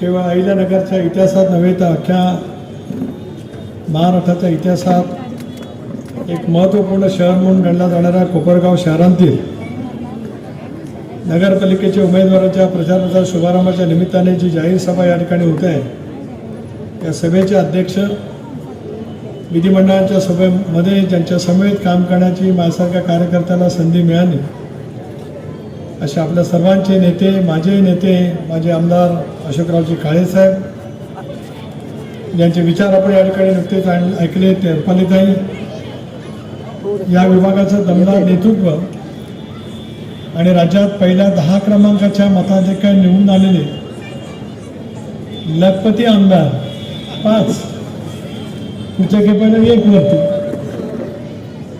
केवळ अहिल्यानगरच्या इतिहासात नव्हे तर अख्ख्या महाराष्ट्राच्या इतिहासात एक महत्त्वपूर्ण शहर म्हणून गणला जाणाऱ्या कोपरगाव शहरांतील नगरपालिकेच्या उमेदवारांच्या प्रचार प्रसार शुभारंभाच्या निमित्ताने जी जाहीर सभा या ठिकाणी होत आहे या सभेचे अध्यक्ष विधिमंडळाच्या सभेमध्ये ज्यांच्या समेत काम करण्याची माझ्यासारख्या कार्यकर्त्याला संधी मिळाली असे आपल्या सर्वांचे नेते माझे नेते माझे आमदार अशोकरावजी काळेसाहेब ज्यांचे विचार आपण या ठिकाणी नुकतेच ऐकले ते रुपालीताई या विभागाचं दमदार नेतृत्व आणि राज्यात पहिल्या दहा क्रमांकाच्या मताधिकार निवडून आलेले लखपती आमदार पाच पुढच्या खेपेला एक वरती.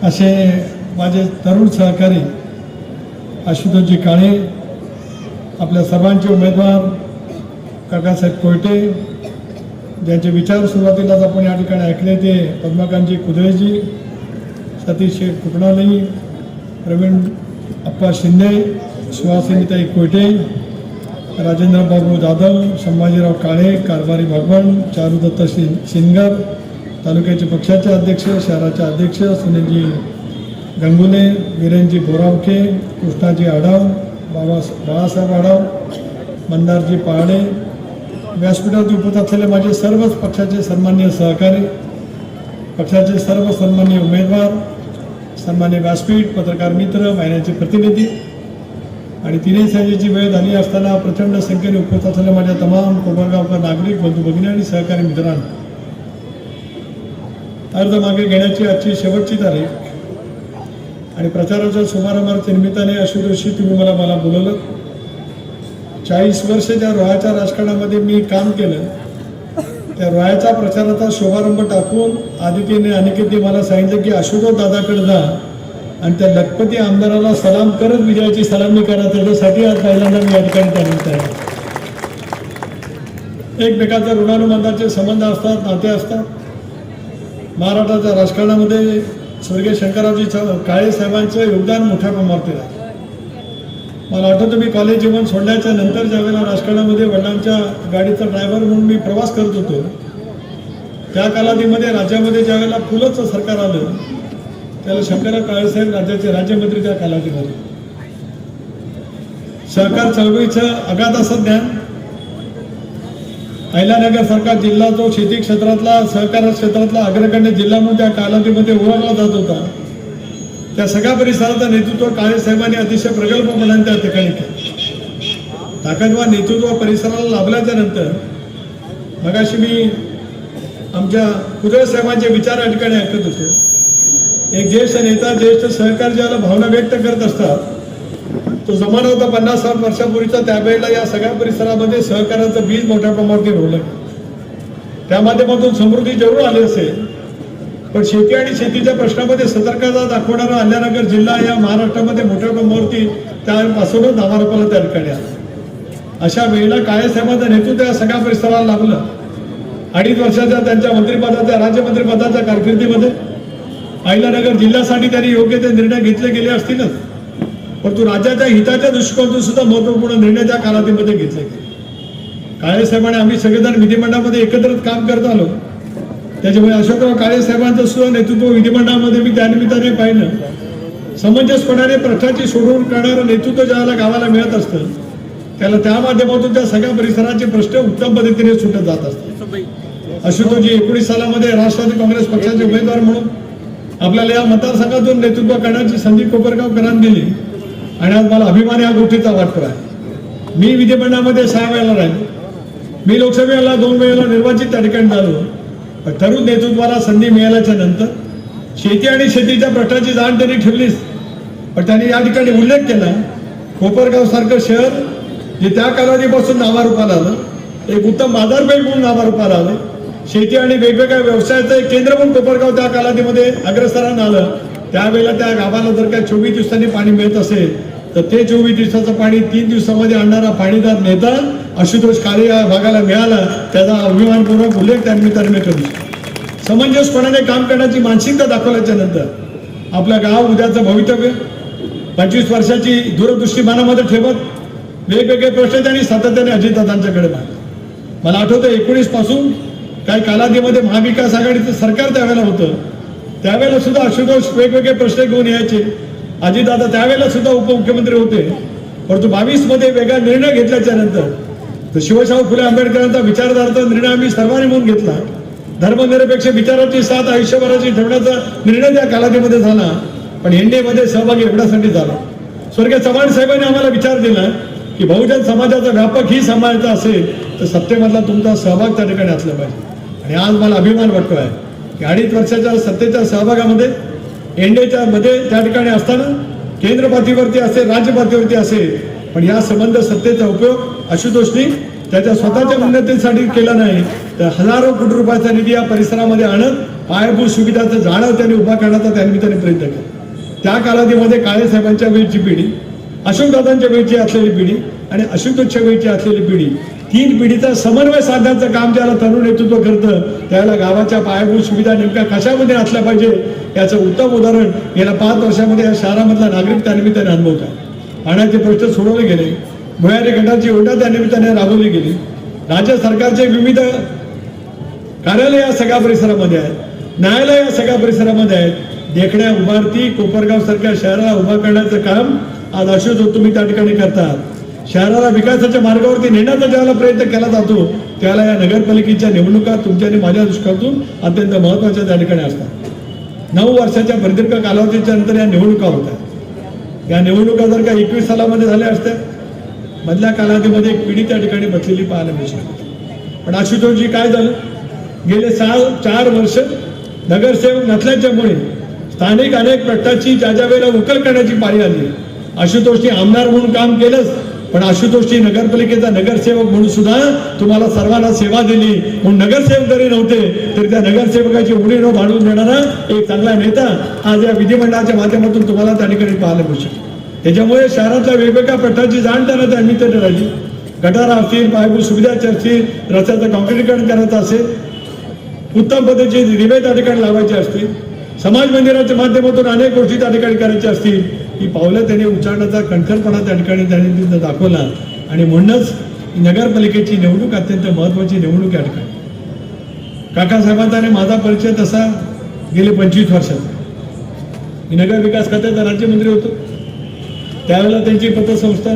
असे माझे तरुण सहकारी आशुतोषजी काळे आपल्या सर्वांचे उमेदवार काकासाहेब कोयटे ज्यांचे विचार सुरुवातीलाच आपण या ठिकाणी ऐकले ते पद्मकांतजी कुदळेजी सतीश शेख कुपणाली प्रवीण अप्पा शिंदे सुहासिनीताई कोयटे राजेंद्र बाबू जाधव संभाजीराव काळे कारभारी भगवान चारुदत्त शि शिनगर तालुक्याचे पक्षाचे अध्यक्ष शहराचे अध्यक्ष सुनीलजी गंगुले वीरेंजी बोरावके कृष्णाजी आढाव बाबा बाळासाहेब आढाव मंदारजी पहाडे व्यासपीठात उपस्थित असलेले माझे सर्वच पक्षाचे सन्मान्य सहकारी पक्षाचे सर्व सन्मान्य उमेदवार सन्मान्य व्यासपीठ पत्रकार मित्र महिन्याचे प्रतिनिधी आणि तिन्ही संजेची वेळ झाली असताना प्रचंड संख्येने उपस्थित असलेल्या माझ्या तमाम कोपरगावकर नागरिक बंधू भगिनी आणि सहकारी मित्रांनो. अर्ज मागे घेण्याची आजची शेवटची तारीख आणि प्रचाराच्या शुभारंभाच्या निमित्ताने आशुतोषी तुम्ही मला मला बोलवलं. चाळीस वर्ष ज्या रोहाच्या राजकारणामध्ये मी काम केलं. त्या रोह्याच्या प्रचाराचा शुभारंभ टाकून आदितीने अनिकेतने मला सांगितलं की आशुतोष दादाकडे जा आणि त्या लखपती आमदाराला सलाम करत विजयाची सलामी करा. त्याच्यासाठी आज पहिल्यांदा मी या ठिकाणी त्यानिमित्त आहे. एकमेकांच्या ऋणानुबंधाचे संबंध असतात नाते असतात. महाराष्ट्राच्या राजकारणामध्ये स्वर्गीय शंकररावजी काळे साहेबांचं योगदान मोठ्या प्रमाणात आहे. मला आठवतं मी कॉलेज जीवन सोडल्याच्या नंतर ज्यावेळेला राजकारणामध्ये वडिलांच्या गाडीचा ड्रायव्हर म्हणून मी प्रवास करत होतो त्या कालावधीमध्ये राज्यामध्ये ज्यावेळेला फुलंचं सरकार आलं त्याला शंकरराव काळेसाहेब राज्याचे राज्यमंत्री त्या कालावधीमध्ये. सहकार चळवळीचं अगाध असं ज्ञान अहिल्यानगर सारखा जिल्हा जो शेती क्षेत्रातला सहकार क्षेत्रातला अग्रगण्य जिल्हा म्हणून त्या कालावधीमध्ये ओळखला जात होता. त्या सगळ्या परिसराचं नेतृत्व काळे साहेबांनी अतिशय प्रगल्भपणाने त्या ठिकाणी केलं. ताकदवार नेतृत्व परिसराला लाभल्याच्या नंतर मगाशी मी आमच्या कुदळ साहेबांचे विचार या ठिकाणी ऐकत होते. एक ज्येष्ठ नेता ज्येष्ठ सहकार ज्याला भावना व्यक्त करत असतात तो जमाना होता पन्नास साठ वर्षापूर्वीचा त्यावेळेला या सगळ्या परिसरामध्ये सहकार्याचं बीज मोठ्या प्रमाणात रोवलं त्या माध्यमातून समृद्धी जरूर आली असेल. पण शेती आणि शेतीच्या प्रश्नामध्ये सतर्कता दाखवणारा अल्यानगर जिल्हा या महाराष्ट्रामध्ये मोठ्या प्रमाणावरती त्यापासूनच नावारूपाला त्या ठिकाणी आला. अशा वेळेला काळेसाहेबांचं नेतृत्व या सगळ्या परिसराला लाभलं अडीच वर्षाच्या त्यांच्या मंत्रिपदाच्या राज्यमंत्रिपदाच्या कारकिर्दीमध्ये. अहिल्यानगर जिल्ह्यासाठी त्यांनी योग्य ते निर्णय घेतले गेले असतीलच. परंतु राज्याच्या हिताच्या दृष्टिकोनातून सुद्धा महत्त्वपूर्ण निर्णय त्या कालावधीमध्ये घेतले गेले काळेसाहेबांनी आम्ही सगळेजण विधिमंडळामध्ये एकत्रित काम करत आलो. त्याच्यामुळे अशोकराव काळे साहेबांचं सुद्धा नेतृत्व विधिमंडळामध्ये मी त्यानिमित्ताने पाहिलं. समंजसपणाने प्रश्नाची सोडवून करणारं नेतृत्व ज्याला गावाला मिळत असतं त्याला त्या माध्यमातून त्या सगळ्या परिसराचे प्रश्न उत्तम पद्धतीने सुटत जात असतात. अशोकजी एकोणीस सालामध्ये राष्ट्रवादी काँग्रेस पक्षाचे उमेदवार म्हणून आपल्याला या मतदारसंघातून नेतृत्व करण्याची संधी कोपरगावकरांनी दिली. आणि आज मला अभिमान या गोष्टीचा वाटतो आहे. मी विधिमंडळामध्ये सहा वेळेला राहिलो. मी लोकसभेला दोन वेळेला निर्वाचित त्या ठिकाणी झालो. तरुण नेतृत्वाला संधी मिळाल्याच्या नंतर शेती आणि शेतीच्या प्रश्नाची जाण त्यांनी ठेवलीच. पण त्यांनी या ठिकाणी उल्लेख केला कोपरगाव सारखं शहर जे त्या कालावधीपासून नावारूपाला आलं एक उत्तम बाजारपेठ म्हणून नावारूपाला आलं. शेती आणि वेगवेगळ्या व्यवसायाचं एक केंद्र म्हणून कोपरगाव त्या कालावधीमध्ये अग्रस्थानानं आलं. त्यावेळेला त्या गावाला जर काय चोवीस दिवसांनी पाणी मिळत असेल तर ते चोवीस दिवसाचं पाणी तीन दिवसामध्ये आणणारा पाणीदार नेता आशुतोष काळे या भागाला मिळाला. त्याचा अभिमानपूर्वक उल्लेख त्या निमित्ताने मी करू शकतो. समंजसपणाने काम करण्याची मानसिकता दाखवल्याच्या नंतर आपलं गाव उद्याचं भवितव्य पंचवीस वर्षाची दूरदृष्टी मनामध्ये ठेवत वेगवेगळे प्रश्न त्यांनी सातत्याने अजितदादांच्याकडे मांडले मला आठवतं एकोणीसपासून काही कालावधीमध्ये महाविकास आघाडीचं सरकार त्यावेळेला होतं. त्यावेळेला सुद्धा आशुतोष वेगवेगळे प्रश्न घेऊन यायचे. अजितदादा त्यावेळेला सुद्धा उपमुख्यमंत्री होते. परंतु बावीसमध्ये वेगळा निर्णय घेतल्याच्या नंतर तर शिवशाहू फुले आंबेडकरांचा विचारधाराचा निर्णय आम्ही सर्वांनी म्हणून घेतला. धर्मनिरपेक्ष विचाराची साथ आयुष्यभराची ठेवण्याचा निर्णय त्या कालावधीमध्ये झाला. पण एनडीएमध्ये सहभागी एवढ्यासाठी झाला. स्वर्गीय चव्हाण साहेबांनी आम्हाला विचार दिला की बहुजन समाजाचा व्यापक ही सांभाळायचा असेल तर सत्तेमधला तुमचा सहभाग त्या ठिकाणी असला पाहिजे. आणि आज मला अभिमान वाटतो आहे की अडीच वर्षाच्या सत्तेच्या सहभागामध्ये एनडीएच्या मध्ये त्या ठिकाणी असताना केंद्र पातळीवरती असेल राज्य पातळीवरती असेल पण या संबंध सत्तेचा उपयोग आशुतोषनी त्याच्या स्वतःच्या उन्नतीसाठी केला नाही. तर हजारो कोटी रुपयाचा निधी या परिसरामध्ये आणत पायाभूत सुविधाचं जाणं त्यांनी उभा करण्याचा त्या निमित्ताने प्रयत्न केला. त्या कालावधीमध्ये काळे साहेबांच्या वेळची पिढी अशोकदादांच्या वेळची असलेली पिढी आणि अशोकच्या वेळची असलेली पिढी तीन पिढीचा समन्वय साधण्याचं काम ज्याला तरुण नेतृत्व करतं त्यावेळेला गावाच्या पायाभूत सुविधा नेमक्या कशामध्ये असल्या पाहिजे याचं उत्तम उदाहरण गेल्या पाच वर्षामध्ये या शहरामधला नागरिक त्यानिमित्ताने अनुभवत आहे. पाण्याचे प्रश्न सोडवले गेले. भुयारी गटाची योजना त्यानिमित्ताने राबवली गेली. राज्य सरकारचे विविध कार्यालय या सगळ्या परिसरामध्ये आहेत. न्यायालय या सगळ्या परिसरामध्ये आहेत. देखण्या उभारती कोपरगाव सारख्या शहराला उभा करण्याचं काम आज अशोक तुम्ही त्या ठिकाणी करतात. शहराला विकासाच्या मार्गावरती नेण्याचा ज्याला प्रयत्न केला जातो त्याला या नगरपालिकेच्या निवडणुका तुमच्या आणि माझ्या दृष्टिकोनातून अत्यंत महत्त्वाच्या त्या ठिकाणी असतात. नऊ वर्षाच्या प्रदीर्घ कालावधीच्या नंतर या निवडणुका होतात. या निवडणुका जर का एकवीस सालामध्ये झाल्या असत्या मधल्या कालावधीमध्ये एक पिढी त्या ठिकाणी बसलेली पाहायला मिळते पण आशुतोषजी काय झालं? गेले सहा चार वर्ष नगरसेवक नसल्याच्यामुळे स्थानिक अनेक प्रश्नाची ज्या ज्या वेळेला उकल करण्याची पाळी आली आशुतोषनी आमदार म्हणून काम केलंच पण आशुतोषी नगरपालिकेचा नगरसेवक म्हणून सुद्धा तुम्हाला सर्वांना सेवा दिली. म्हणून नगरसेवक जरी नव्हते तरी त्या नगरसेवकाची उडी न भाडून देणारा एक चांगला नेता आज या विधिमंडळाच्या माध्यमातून तुम्हाला त्या ठिकाणी पाहायला मिळू शकतो. त्याच्यामुळे शहरातल्या वेगवेगळ्या प्रश्नाची जाण त्यांना त्या निमित्ताने राहिली गटारा असतील पायाभूत सुविधाचे असतील रस्त्याचं कॉन्क्रिटीकरण करायचं असेल उत्तम पद्धतीचे दिवे त्या ठिकाणी लावायचे असतील समाज मंदिराच्या माध्यमातून अनेक गोष्टी त्या ठिकाणी करायच्या असतील ही पावलं त्यांनी उच्चारण्याचा कणखरपणा त्या ठिकाणी त्यांनी तिथं दाखवला. आणि म्हणूनच नगरपालिकेची निवडणूक अत्यंत महत्वाची निवडणूक या ठिकाणी. काकासाहेबांचा आणि माझा परिचय तसा गेले पंचवीस वर्षात. मी नगर विकास खात्याचा राज्यमंत्री होतो. त्यावेळेला त्यांची पतसंस्था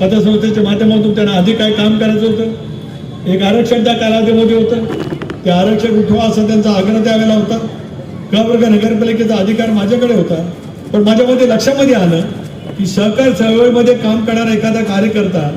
पतसंस्थेच्या माध्यमातून त्यांना आधी काय काम करायचं होतं? एक आरक्षण त्या कालावधीमध्ये होतं. ते आरक्षण उठवा असा त्यांचा आग्रह त्यावेळेला होता. कवर्ग नगरपालिकेचा अधिकार माझ्याकडे होता? पण माझ्यामध्ये लक्षामध्ये आलं की सहकार चळवळीमध्ये काम करणारा एखादा कार्यकर्ता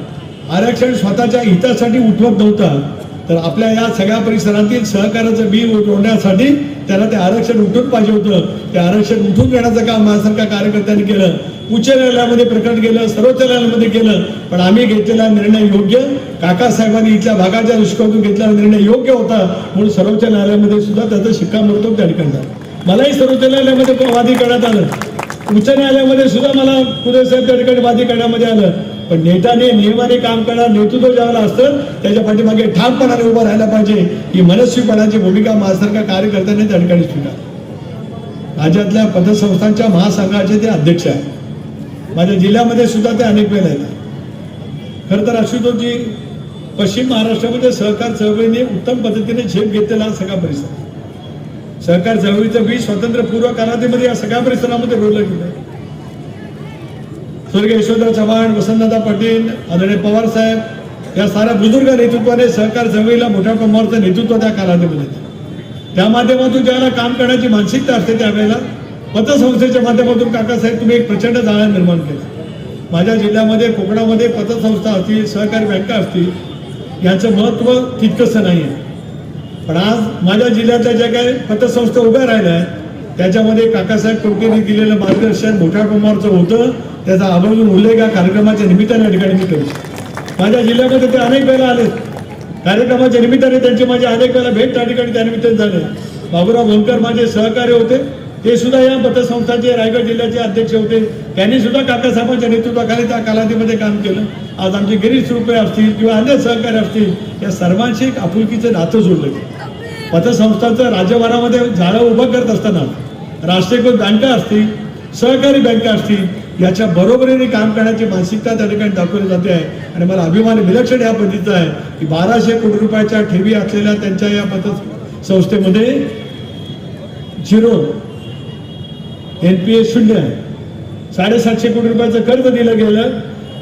आरक्षण स्वतःच्या हितासाठी उठवत नव्हता तर आपल्या या सगळ्या परिसरातील सहकाराचं बी उठवण्यासाठी त्याला ते आरक्षण उठून पाहिजे होतं. ते आरक्षण उठून घेण्याचं काम माझ्यासारख्या कार्यकर्त्यांनी केलं. उच्च न्यायालयामध्ये प्रकट केलं सर्वोच्च न्यायालयामध्ये केलं पण आम्ही घेतलेला निर्णय योग्य काकासाहेबांनी इथल्या भागाच्या दृष्टिकोनातून घेतलेला निर्णय योग्य होता म्हणून सर्वोच्च न्यायालयामध्ये सुद्धा त्याचं शिक्कामोर्तब त्या ठिकाणी झालं. मलाही सर्वोच्च न्यायालयामध्ये वादी करण्यात आलं. उच्च न्यायालयामध्ये सुद्धा मला पुढे साहेब त्या ठिकाणी वादी करण्यामध्ये आलं. पण नेत्याने नियमाने काम करणार नेतृत्व ज्यावेळेला असतं त्याच्या पाठीमागे ठामपणाने उभं राहायला पाहिजे. ही मनस्वीपणाची भूमिका माझ्यासारख्या कार्यकर्त्यांनी त्या ठिकाणी स्वीकार राज्यातल्या पतसंस्थांच्या महासंघाचे ते अध्यक्ष आहेत. माझ्या जिल्ह्यामध्ये सुद्धा ते अनेक वेळेला येतात. खरं तर आशुतोषजी पश्चिम महाराष्ट्रामध्ये सहकार चळवळीने उत्तम पद्धतीने झेप घेतलेला सगळा परिसर. सहकार चळवळीचं बीज स्वातंत्र्यपूर्व कालावधीमध्ये या सगळ्या परिसरामध्ये रोवलं गेलं. स्वर्गीय यशोधर चव्हाण वसंतदादा पाटील आदरणीय पवार साहेब या साऱ्या बुजुर्ग नेतृत्वाने सहकार चळवळीला मोठ्या प्रमाणाचं नेतृत्व त्या कालावधीमध्ये त्या माध्यमातून ज्याला काम करण्याची मानसिकता असते त्यावेळेला पतसंस्थेच्या माध्यमातून काकासाहेब तुम्ही एक प्रचंड जाळा निर्माण केला माझ्या जिल्ह्यामध्ये कोकणामध्ये पतसंस्था असतील सहकारी बँका असतील यांचं महत्त्व तितकंसं नाही आहे पण आज माझ्या जिल्ह्यातल्या ज्या काही पतसंस्था उभ्या राहिल्या आहेत त्याच्यामध्ये काकासाहेब टोकेने दिलेलं मार्गदर्शन मोठ्या प्रमाणाचं होतं. त्याचा आवर्जून उल्लेख या कार्यक्रमाच्या निमित्ताने या ठिकाणी मी करू माझ्या जिल्ह्यामध्ये ते अनेक वेळा आले. कार्यक्रमाच्या निमित्ताने त्यांची माझी अनेक वेळेला भेट त्या ठिकाणी त्यानिमित्ताने झाले. बाबुराव भोंकर माझे सहकार्य होते. ते सुद्धा या पतसंस्थाचे रायगड जिल्ह्याचे अध्यक्ष होते. त्यांनी सुद्धा काकासाहेबांच्या नेतृत्वाखाली त्या कालावधीमध्ये काम केलं. आज आमचे गिरीश रुपये असतील किंवा अन्य सहकारी असतील या सर्वांशी एक आपुलकीचं नातं जोडलं गेलं. पतसंस्थांचं राज्यभरामध्ये झाडं उभं करत असताना राष्ट्रीयकृत बँका असतील सहकारी बँका असतील याच्या बरोबरीने काम करण्याची मानसिकता त्या ठिकाणी दाखवली जाते आहे. आणि मला अभिमान विलक्षण या पद्धतीचा आहे की बाराशे कोटी रुपयाच्या ठेवी असलेल्या त्यांच्या या पतसंस्थेमध्ये झिरो एन पी ए शून्य आहे. साडेसातशे कोटी रुपयाचं कर्ज दिलं गेलं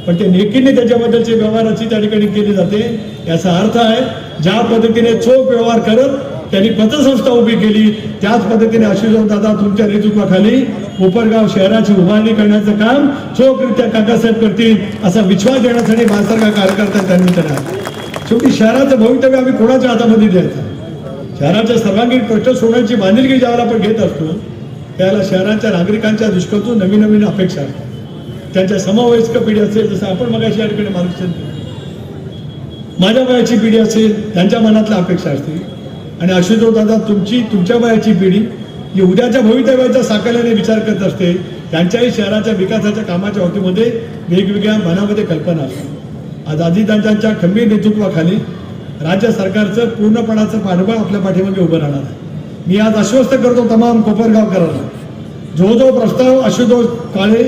पण ते नेकीने त्याच्याबद्दलची व्यवहाराची त्या ठिकाणी केली जाते याचा अर्थ आहे ज्या पद्धतीने चोख व्यवहार करत त्यांनी पतसंस्था उभी केली. त्याच पद्धतीने आशुतोष दादा तुमच्या नेतृत्वाखाली कोपरगाव शहराची उभारणी करण्याचं काम चोखरित्या काकासाहेब करतील असा विश्वास देण्यासाठी माणसारखा कार्यकर्ता त्यांनी त्यांना शेवटी शहराचं भवितव्य आम्ही कोणाच्या हातामध्ये द्यायचं? शहराच्या सर्वांगीण प्रश्न सोडण्याची बांधिलकी ज्यावेळेला आपण घेत असतो त्याला शहराच्या नागरिकांच्या दृष्टीतून नवीन नवीन अपेक्षा असतात. त्यांच्या समवयस्क पिढी असेल जसं आपण मगाशी या ठिकाणी मार्गदर्शन माझ्या वयाची पिढी असेल त्यांच्या मनातल्या अपेक्षा असतील. आणि आशुतोष दादा तुमची तुमच्या वयाची पिढी ही उद्याच्या भवितव्याच्या साकल्याने विचार करत असते त्यांच्याही शहराच्या विकासाच्या कामाच्या बाबतीमध्ये वेगवेगळ्या मनामध्ये कल्पना असतात आज अजितदादांच्या खंबीर नेतृत्वाखाली राज्य सरकारचं पूर्णपणाचं पाठबळ आपल्या पाठीमागे उभं राहणार आहे. मी आज आश्वस्त करतो तमाम कोपरगावकरांना. जो जो प्रस्ताव आशुतोष काळे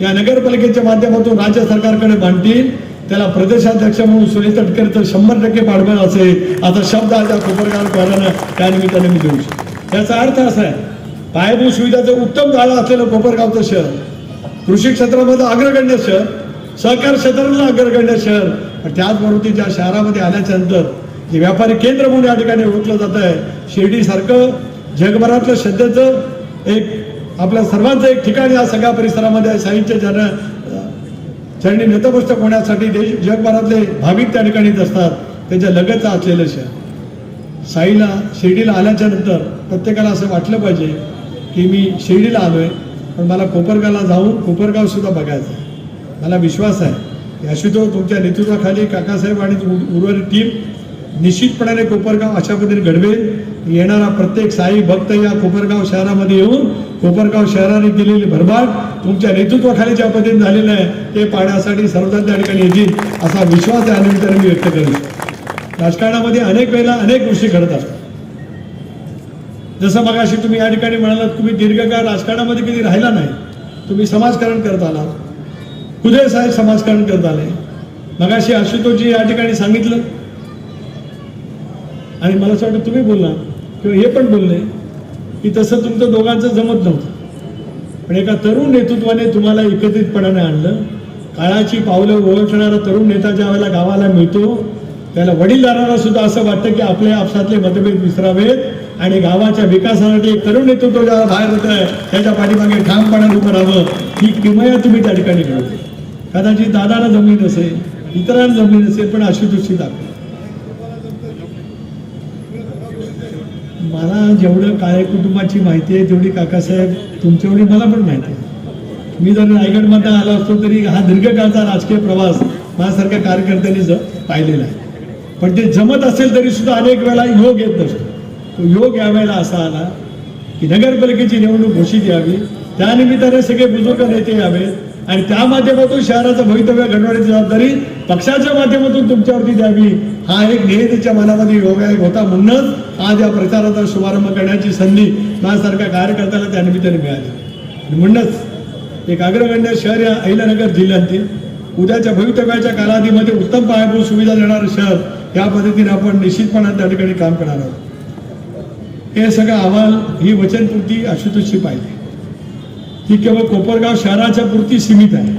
या नगरपालिकेच्या माध्यमातून राज्य सरकारकडे मांडतील त्याला प्रदेशाध्यक्ष म्हणून सुनील तटकरेचं शंभर टक्के पाठबळ असेल आता शब्द आज या कोपरगावकरांना त्यानिमित्ताने मी देऊ शकतो. याचा अर्थ असा आहे पायाभूत सुविधाचं उत्तम झालं असलेलं कोपरगावचं शहर कृषी क्षेत्रामध्ये अग्रगण्य शहर सहकार क्षेत्रातलं अग्रगण्य शहर त्याचबरोबर ज्या शहरामध्ये आल्याच्यानंतर जे व्यापारी केंद्र म्हणून या ठिकाणी ओळखलं जात आहे शिर्डीसारखं जगभरातलं सध्याचं एक आपल्या सर्वांचं एक ठिकाण या सगळ्या परिसरामध्ये साहित्य साईंच्या जन चरणी नतमस्तक होण्यासाठी देश जगभरातले भाविक त्या ठिकाणी असतात. त्याच्या लगतच असलेलं शहर. साईला शिर्डीला आल्याच्यानंतर प्रत्येकाला असं वाटलं पाहिजे की मी शिर्डीला आलोय पण मला कोपरगावला जाऊन कोपरगाव सुद्धा बघायचं आहे मला विश्वास आहे. की आशुतोष तुमच्या नेतृत्वाखाली काकासाहेब आणि उर्वरित टीम निश्चितपणाने कोपरगाव अशा पद्धतीने घडवेल. येणारा प्रत्येक साई भक्त या कोपरगाव शहरामध्ये येऊन कोपरगाव शहराने दिलेली भरभाट तुमच्या नेतृत्वाखाली ज्या पद्धतीने झालेलं आहे ते पाहण्यासाठी सर्वजण त्या ठिकाणी येतील असा विश्वास या निमित्ताने मी व्यक्त करेन. राजकारणामध्ये अनेक वेळेला अनेक गोष्टी घडत असतात जसं मगाशी तुम्ही या ठिकाणी म्हणालात तुम्ही दीर्घकाळ राजकारणामध्ये कधी राहिला नाही. तुम्ही समाजकारण करत आलात. कुदे साहेब समाजकारण करत आले. मगाशी आशुतोषजी या ठिकाणी सांगितलं. आणि मला असं वाटतं तुम्ही बोलला किंवा हे पण बोलले की तसं तुमचं दोघांचं जमत नव्हतं. पण एका तरुण नेतृत्वाने तुम्हाला एकत्रितपणाने आणलं. काळाची पावलं ओळखणारा तरुण नेता ज्या वेळेला गावाला मिळतो त्याला वडीलधाराला सुद्धा असं वाटतं की आपल्या आपसातले मतभेद विसरावेत आणि गावाच्या विकासासाठी एक तरुण नेतृत्व ज्याला बाहेर होत आहे त्याच्या पाठीमागे ठामपणाने उभं राहावं ही किमया तुम्ही त्या ठिकाणी मिळवते कदाचित दादाला जमीन असेल इतरांना जमीन असेल पण अशी दृष्टी दाखवा. मला जेवढं काळे कुटुंबाची माहिती आहे तेवढी काकासाहेब तुमच्यावढी मला पण माहिती आहे. मी जर रायगडमध्ये आलो असतो तरी हा दीर्घकाळचा राजकीय प्रवास माझ्यासारख्या कार्यकर्त्यांनी ज पाहिलेला आहे. पण ते जमत असेल तरी सुद्धा अनेक वेळा योग येत नसतो. तो योग यावेळेला असा आला की नगरपालिकेची निवडणूक घोषित यावी. त्यानिमित्ताने सगळे बुजुर्ग नेते यावेत. आणि त्या माध्यमातून शहराचं भवितव्य घडवण्याची जबाबदारी पक्षाच्या माध्यमातून तुमच्यावरती द्यावी. हा एक नेहमीच्या मनामध्ये योगायोग होता म्हणूनच आज या प्रचाराचा शुभारंभ करण्याची संधी माझ्यासारख्या कार्यकर्त्याला त्या निमित्ताने मिळाली. आणि म्हणूनच एक अग्रगण्य शहर या अहिल्यानगर जिल्ह्यातील उद्याच्या भवितव्याच्या कालावधीमध्ये उत्तम पायाभूत सुविधा देणारं शहर या पद्धतीने आपण निश्चितपणाने त्या ठिकाणी काम करणार आहोत. हे सगळं अहवाल ही वचनपूर्ती अशुतोषी पाहिजे ही केवळ कोपरगाव शहराच्या पुरती सीमित आहे.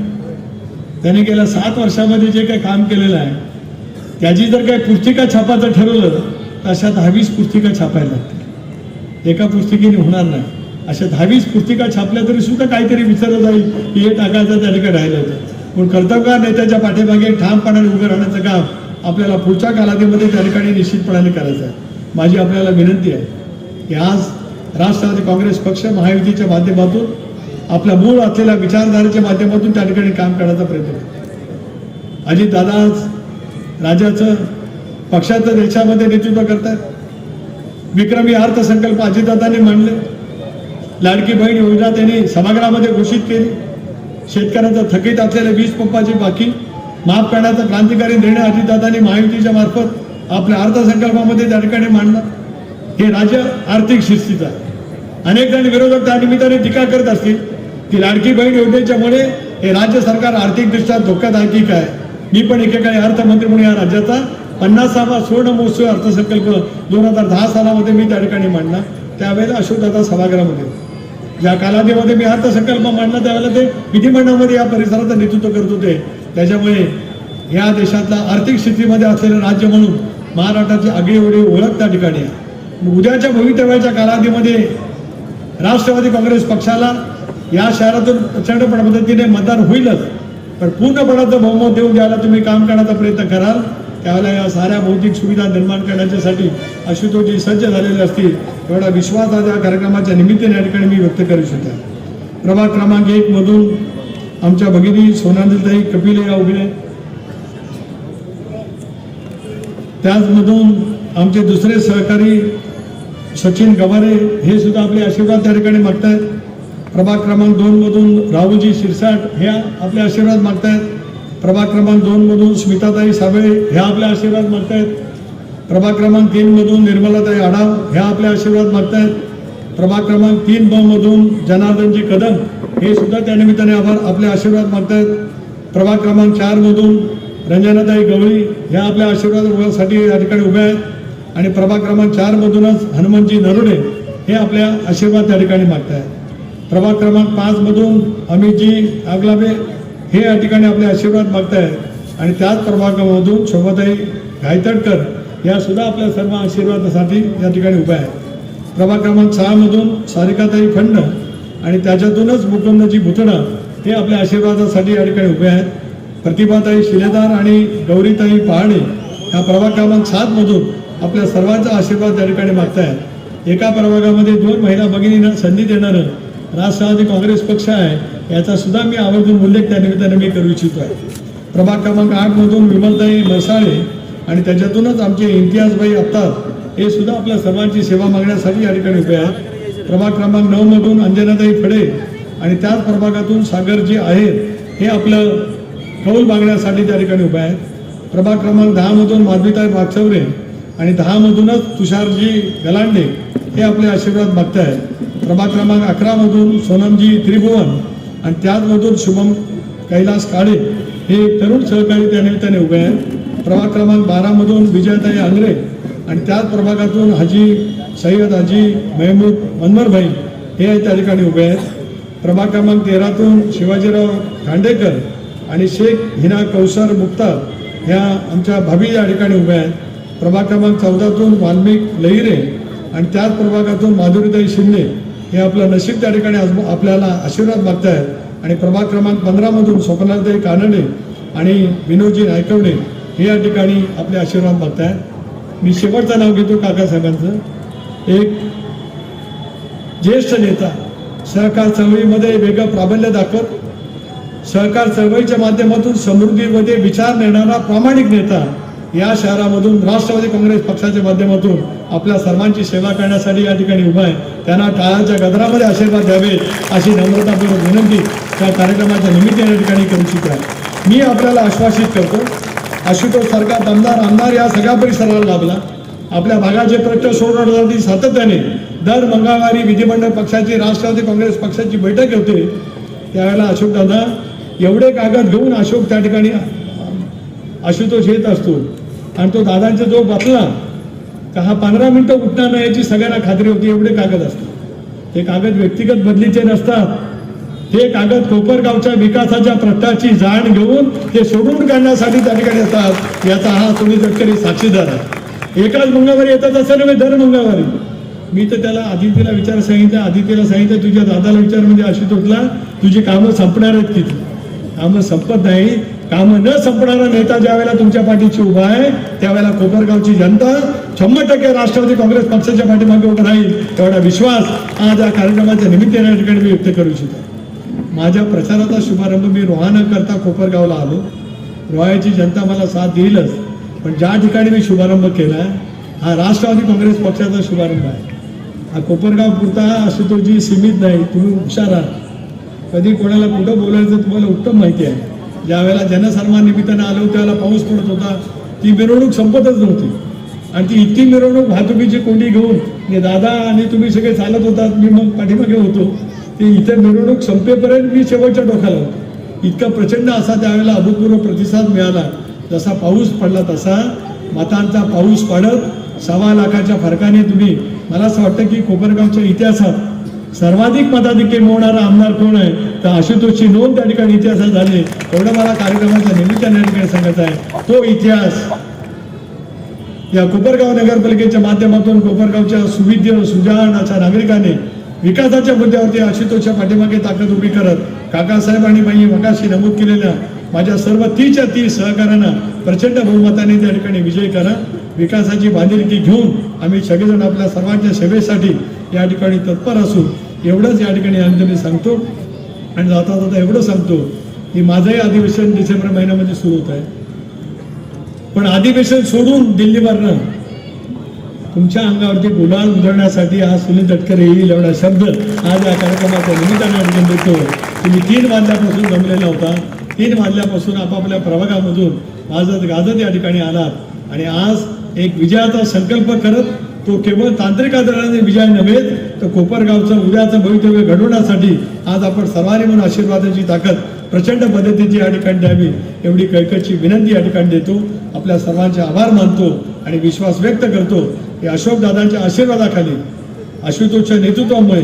त्याने गेल्या सात वर्षामध्ये जे काही काम केलेलं आहे त्याची जर काही पुस्तिका छापायचं ठरवलं तर अशा दहावीस पुस्तिका छापायला लागतील. एका पुस्तिकेने होणार नाही. अशा दहावीस पुस्तिका छापल्या तरी सुद्धा काहीतरी विचारलं जाईल की हे टाकायचं त्या ठिकाणी राहिलं होतं. पण कर्तव्य नेत्याच्या पाठीमागे ठामपणाने उभं राहण्याचं काम आपल्याला पुढच्या कालावधीमध्ये त्या ठिकाणी निश्चितपणाने करायचं आहे. माझी आपल्याला विनंती आहे की आज राष्ट्रवादी काँग्रेस पक्ष महायुतीच्या माध्यमातून आपल्या मूळ असलेल्या विचारधारेच्या माध्यमातून त्या ठिकाणी काम करण्याचा प्रयत्न करतो. अजित आज राज्याचं पक्षाचं देशामध्ये नेतृत्व करतात विक्रमी अर्थसंकल्प अजितदादांनी मांडले. लाडकी बहीण योजना त्यांनी सभागृहामध्ये घोषित केली. शेतकऱ्यांचा थकीत असलेल्या वीज पंपाची बाकी माफ करण्याचा क्रांतिकारी निर्णय अजितदादांनी महायुतीच्या मार्फत आपल्या अर्थसंकल्पामध्ये त्या ठिकाणी मांडला. हे राज्य आर्थिक शिस्तीचं आहे. अनेक जण विरोधक त्या निमित्ताने टीका करत असतील ती लाडकी बहीण योजनेच्यामुळे हे राज्य सरकार आर्थिकदृष्ट्या धोकादायक आहे. मी पण एकेकाळी अर्थमंत्री म्हणून या राज्याचा पन्नासावा सुवर्ण महोत्सव अर्थसंकल्प दोन हजार दहा सालामध्ये मी त्या ठिकाणी मांडला. त्यावेळेला अशोकदादा सभागृहामध्ये. ज्या कालावधीमध्ये मी अर्थसंकल्प मांडला त्यावेळेला ते विधिमंडळामध्ये या परिसराचं नेतृत्व करत होते. त्याच्यामुळे या देशातला आर्थिक स्थितीमध्ये असलेलं राज्य म्हणून महाराष्ट्राची आगळी वेगळी ओळख त्या ठिकाणी आहे. उद्याच्या भवितव्याच्या कालावधीमध्ये राष्ट्रवादी काँग्रेस पक्षाला या शहरातून प्रचंड पद्धतीने मतदान होईलच. पण पूर्णपणाचं बहुमत देऊन द्यायला तुम्ही काम करण्याचा प्रयत्न कराल त्यावेळेला या साऱ्या भौतिक सुविधा निर्माण करण्याच्यासाठी आशुतोषजी सज्ज झालेले असतील एवढा विश्वास आज या कार्यक्रमाच्या निमित्ताने या ठिकाणी मी व्यक्त करू शकतो प्रभाग क्रमांक एक मधून आमच्या भगिनी सोनालीताई कपिले या उभे. त्याचमधून आमचे दुसरे सहकारी सचिन गवारे हे सुद्धा आपले आशीर्वाद त्या ठिकाणी मागतायत. प्रभाग क्रमांक दोन मधून राहुलजी शिरसाट हे आपले आशीर्वाद मागतायत. प्रभाग क्रमांक दोन मधून स्मिताताई साबळे ह्या आपले आशीर्वाद मागतायत. प्रभाग क्रमांक तीन मधून निर्मलाताई आढाव ह्या आपले आशीर्वाद मागतायत. प्रभाग क्रमांक तीन ब मधून जनार्दनजी कदम हे सुद्धा त्या निमित्ताने आभार आपले आशीर्वाद मागतायत. प्रभाग क्रमांक चार मधून रंजनाताई गवळी ह्या आपल्या आशीर्वादासाठी या ठिकाणी उभ्या आहेत. आणि प्रभाग क्रमांक चार मधूनच हनुमंतजी नरुडे हे आपल्या आशीर्वाद त्या ठिकाणी मागतायत. प्रभाग क्रमांक पाच मधून अमितजी आगलाबे हे या ठिकाणी आपले आशीर्वाद मागतायत. आणि त्याच प्रभागामधून शोभाताई गायतडकर या सुद्धा आपल्या सर्व आशीर्वादासाठी या ठिकाणी उभ्या आहेत. प्रभाग क्रमांक सहामधून सारिकाताई खंड आणि त्याच्यातूनच मुकुंदजी भुतडा हे आपल्या आशीर्वादासाठी या ठिकाणी उभे आहेत. प्रतिभाताई शिलेदार आणि गौरीताई पहाडे ह्या प्रभाग क्रमांक सातमधून आपल्या सर्वांचा आशीर्वाद या ठिकाणी मागतायत. एका प्रभागामध्ये दोन महिला भगिनींना संधी देणारं राष्ट्रवादी काँग्रेस पक्ष आहे याचा सुद्धा मी आवर्जून उल्लेख त्या निमित्ताने मी करू इच्छितो आहे. प्रभाग क्रमांक आठमधून विमलताई मसाळे आणि त्याच्यातूनच आमचे इम्तियाजबाई अत्तार हे सुद्धा आपल्या सर्वांची सेवा मागण्यासाठी या ठिकाणी उभे आहेत. प्रभाग क्रमांक नऊ मधून अंजनाताई फडे आणि त्याच प्रभागातून सागरजी आहेत हे आपलं कौल मागण्यासाठी त्या ठिकाणी उभे आहेत. प्रभाग क्रमांक दहामधून माधवीताई वागचौरे आणि दहामधूनच तुषारजी गलांडे हे आपले आशीर्वाद मागत आहेत. प्रभाग क्रमांक अकरामधून सोनमजी त्रिभुवन आणि त्याचमधून शुभम कैलास काळे हे तरुण सहकारी त्या निमित्ताने उभे आहेत. प्रभाग क्रमांक बारामधून विजयताई आंग्रे आणि त्याच प्रभागातून हाजी सय्यद हाजी महमूद मनमरभाई हे त्या ठिकाणी उभे आहेत. प्रभाग क्रमांक तेरातून शिवाजीराव खांडेकर आणि शेख हिना कौसर मुक्ता ह्या आमच्या भाभी या ठिकाणी उभ्या आहेत. प्रभाग क्रमांक चौदातून वाल्मिक लहिरे आणि त्याच प्रभागातून माधुरीताई शिंदे हे आपलं नशीब त्या ठिकाणी आज- आपल्याला आशीर्वाद मागतायत. आणि प्रभाग क्रमांक पंधरामधून स्वप्नाताई कानडे आणि विनोदजी नायकवडे हे या ठिकाणी आपले आशीर्वाद मागतायत. मी शेवटचं नाव घेतो काकासाहेबांचं एक ज्येष्ठ नेता सहकार चळवळीमध्ये वेगळं प्राबल्य दाखवत सहकार चळवळीच्या माध्यमातून समृद्धीमध्ये विचार नेणारा प्रामाणिक नेता या शहरामधून राष्ट्रवादी काँग्रेस पक्षाच्या माध्यमातून आपल्या सर्वांची सेवा करण्यासाठी या ठिकाणी उभा आहे. त्यांना टाळाच्या गजरामध्ये आशीर्वाद द्यावे अशी नम्रतापूर्वक विनंती त्या कार्यक्रमाच्या निमित्ताने या ठिकाणी करू इच्छित. आहे मी आपल्याला आश्वासित करतो आशुतोष सरकार दमदार आमदार या सगळ्या परिसराला लाभला. आपल्या भागाचे प्रश्न सोडवण्यासाठी सातत्याने दर मंगळवारी विधिमंडळ पक्षाची राष्ट्रवादी काँग्रेस पक्षाची बैठक होते. त्यावेळेला अशोक दादा एवढे कागद घेऊन अशोक त्या ठिकाणी आशुतोष येत असतो. आणि तो दादांचा जो बसला का हा पंधरा मिनिटं उठणार नाही याची सगळ्यांना खात्री होती एवढे कागद असतात. हे कागद व्यक्तिगत बदलीचे नसतात. हे कागद कोपरगावच्या विकासाच्या प्रश्नाची जाण घेऊन ते सोडून काढण्यासाठी त्या ठिकाणी असतात याचा हा तुम्ही गडकरी साक्षीदार आहे. एकाच मंगळवारी येतात असं नव्हे दर मंगळवारी. मी तर त्याला आदितीला विचार सांगितलं आदितीला सांगितलं तुझ्या दादाला विचार म्हणजे अशी तुटला तुझी कामं संपणार आहेत किती कामं संपत नाही कामं न संपणारा नेता ज्या वेळेला तुमच्या पाठीशी उभा आहे त्यावेळेला कोपरगावची जनता शंभर टक्के राष्ट्रवादी काँग्रेस पक्षाच्या पाठीमागे उभं राहील एवढा विश्वास आज या कार्यक्रमाच्या निमित्ताने या ठिकाणी मी व्यक्त करू इच्छितो. माझ्या प्रचाराचा शुभारंभ मी रोहा न करता कोपरगावला आलो. रोहाची जनता मला साथ देईलच पण ज्या ठिकाणी मी शुभारंभ केला आहे हा राष्ट्रवादी काँग्रेस पक्षाचा शुभारंभ आहे. हा कोपरगाव पुरता आशुतोषजी सीमित नाही तुम्ही हुशार आहात. कधी कोणाला कुठं बोलायचं तुम्हाला उत्तम माहिती आहे. ज्यावेळेला जनसन्माननिमित्तानं जनसन्मान निमित्तानं आलो त्यावेळेला पाऊस पडत होता. ती मिरवणूक संपतच नव्हती. आणि ती इतकी मिरवणूक वाहतुकीची कोंडी घेऊन म्हणजे दादा आणि तुम्ही सगळे चालत होतात मी मग पाठीमागे होतो. ते इथे मिरवणूक संपेपर्यंत मी शेवटच्या डोक्याला होतो. इतका प्रचंड असा त्यावेळेला अभूतपूर्व प्रतिसाद मिळाला. जसा पाऊस पडला तसा मतांचा पाऊस पडत सव्वा लाखाच्या फरकाने तुम्ही मला असं वाटतं की कोपरगावच्या इतिहासात सर्वाधिक मताधिक्य मिळवणारा आमदार कोण आहे? तर आशुतोषची नोंद त्या ठिकाणी इतिहासात झाली. एवढं मला कार्यक्रमाच्या निमित्ताने या ठिकाणी सांगायचं आहे. तो इतिहास या कोपरगाव नगरपालिकेच्या माध्यमातून कोपरगावच्या सुविद्य सुजाण अशा नागरिकाने विकासाच्या मुद्द्यावरती आशुतोषच्या पाठीमागे ताकद उभी करत काकासाहेब आणि बाई मकाशी नमूद केलेल्या माझ्या सर्व तीच्या ती सहकार्यानं प्रचंड बहुमताने त्या ठिकाणी विजयी करा. विकासाची बांधिलकी घेऊन आम्ही सगळेजण आपल्या सर्वांच्या सेवेसाठी या ठिकाणी तत्पर असू एवढंच या ठिकाणी अंतरी सांगतो. आणि जाता जाता एवढं सांगतो की माझंही अधिवेशन डिसेंबर महिन्यामध्ये सुरू होत आहे. पण अधिवेशन सोडून दिल्लीवरनं तुमच्या अंगावरती गुलाल उधळण्यासाठी आज सुनील तटकरे येईल एवढा शब्द आज या कार्यक्रमाच्या निमित्ताने अडचण देतो. तुम्ही तीन वाजल्यापासून जमलेला होता. तीन वाजल्यापासून आपापल्या प्रभागामधून वाजत गाजत या ठिकाणी आलात. आणि आज एक विजयाचा संकल्प करत तो केवळ तांत्रिक आधाराने विजय नव्हे तर कोपरगावचं उद्याचं भवितव्य घडवण्यासाठी आज आपण सर्वांनी म्हणून आशीर्वादाची ताकद प्रचंड पद्धतीची या ठिकाणी द्यावी एवढी कळकळची विनंती या ठिकाणी देतो. आपल्या सर्वांचे आभार मानतो आणि विश्वास व्यक्त करतो. की अशोकदादांच्या आशीर्वादाखाली आशुतोषच्या नेतृत्वामुळे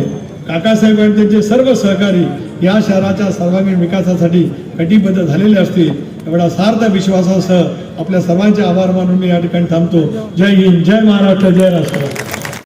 काकासाहेब आणि त्यांचे सर्व सहकारी या शहराच्या सर्वांगीण विकासासाठी कटिबद्ध झालेले असतील. एवढा सार्थ विश्वासासह आपल्या सर्वांचे आभार मानून मी या ठिकाणी थांबतो. जय हिंद जय महाराष्ट्र जय राष्ट्र